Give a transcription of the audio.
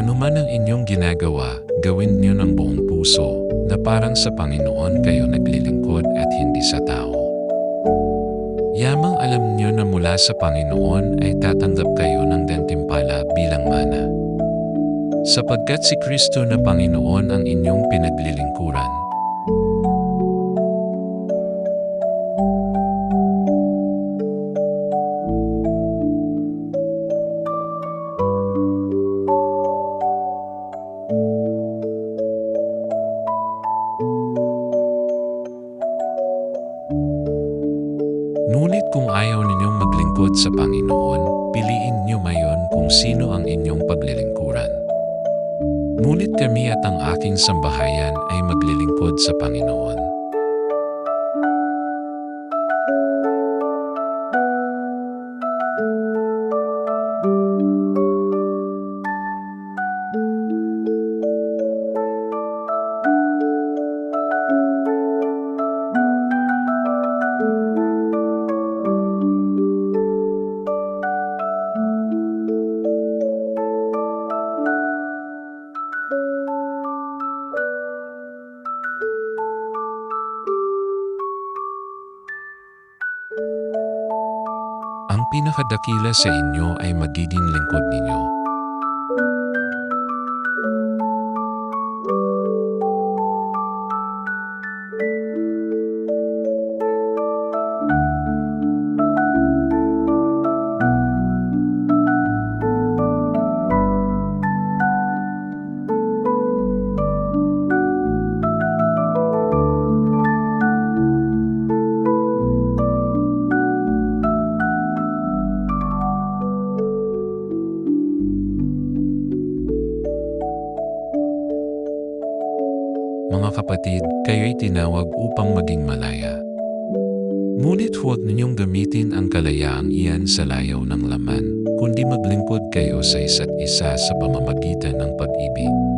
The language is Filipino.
Ano man ang inyong ginagawa, gawin niyo ng buong puso, na parang sa Panginoon kayo naglilingkod at hindi sa tao. Yamang alam niyo na mula sa Panginoon ay tatanggap kayo ng gantimpala bilang mana. Sapagkat si Kristo na Panginoon ang inyong pinaglilingkuran. Ngunit kung ayaw ninyong maglingkod sa Panginoon, piliin niyo mayon kung sino ang inyong paglilingkuran. Ngunit kami at ang aking sambahayan ay maglilingkod sa Panginoon. Pinakadakila sa inyo ay magiging lingkod ninyo. Mga kapatid, kayo'y tinawag upang maging malaya. Ngunit huwag ninyong gamitin ang kalayaang iyan sa layaw ng laman, kundi maglingkod kayo sa isa't isa sa pamamagitan ng pag-ibig.